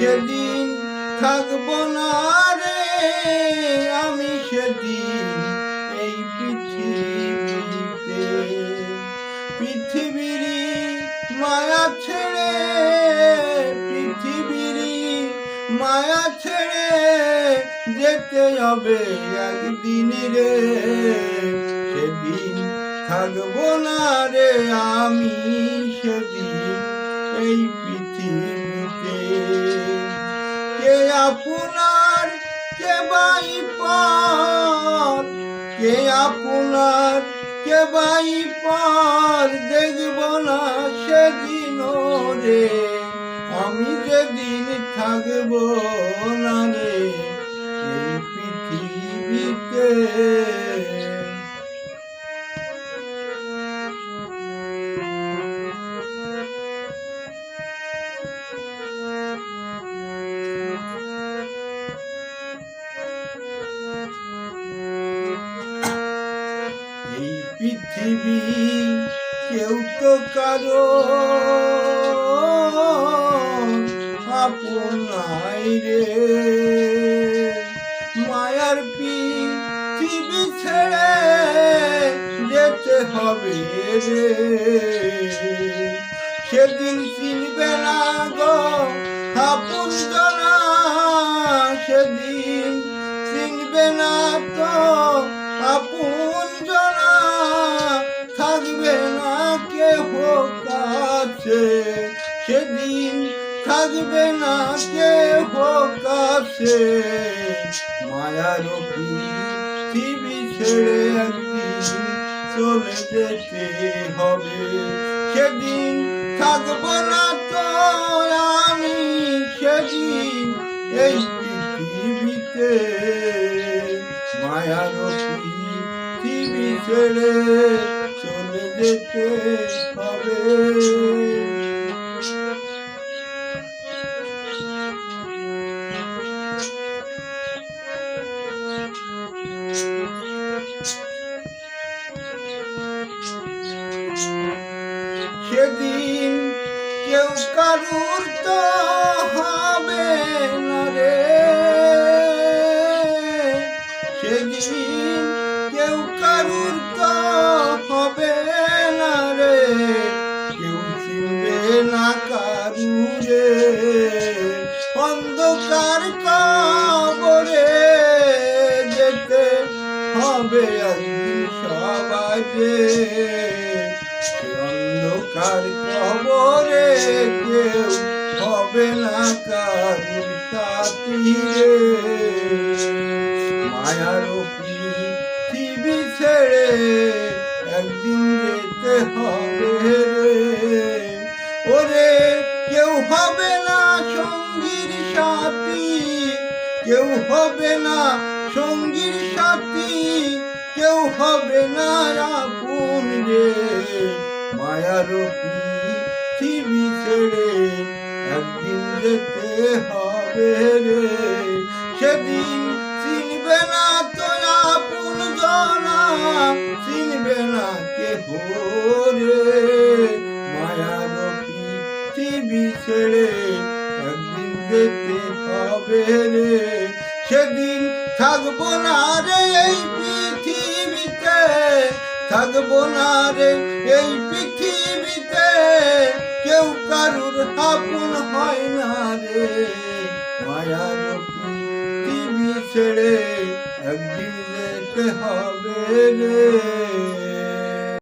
সেদিন থাকব না রে, আমি সেদিন এই পৃথিবীতে। পৃথিবীর মায়া ছেড়ে, পৃথিবীর মায়া ছেড়ে যেতে হবে একদিন রে। সেদিন থাকব না রে, আমি সেদিন এই আপনার কে বাই পর কে আপনার কে বাই পর দেখব না সেদিন রে আমি যেদিন থাকব পৃথিবী, কেউ তো কারও আপনাই রে। মায়ার পৃথিবী ছেড়ে যেতে হবে রে। সেদিন চিনবে না গো আপন সেদিন চিনবে না তো কাছে সেদিন থাকবে না কেহ কাছে। মায়ার পৃথিবী ছেড়ে একদিন চলে যেতে হবে। সেদিন থাকব না তো আমি, সেদিন এই পৃথিবীতে। মায়ার পৃথিবী ছেড়ে যেতে হবে সেদিন কেউ কারুর তো হবে না রে। সেদিন কেউ কারুর হবে না রে। কেউ চিনবে না কারুরে। অন্ধকার কবরে যেতে হবে একদিন সবাই রে সে অন্ধকার কবরে কেউ হবে না কারুর সাথী রে ছেড়ে একদিন যেতে হবে ওরে, কেউ হবে না সঙ্গীর সাথী। কেউ হবে না সঙ্গীর সাথী। কেউ হবে না আপন রে। মায়ার পৃথিবী ছেড়ে একদিন যেতে হবে রে। সেদিন চিনবে না জনা চিনবে না রে মায়ার ছেড়ে একদিন যেতে সেদিন থাকব না রে এই পৃথিবীতে, থাকব না রে এই পৃথিবীতে। কেউ কারুর আপন হয় না রে। মায়ার ছেড়ে একদিন যেতে হবে রে।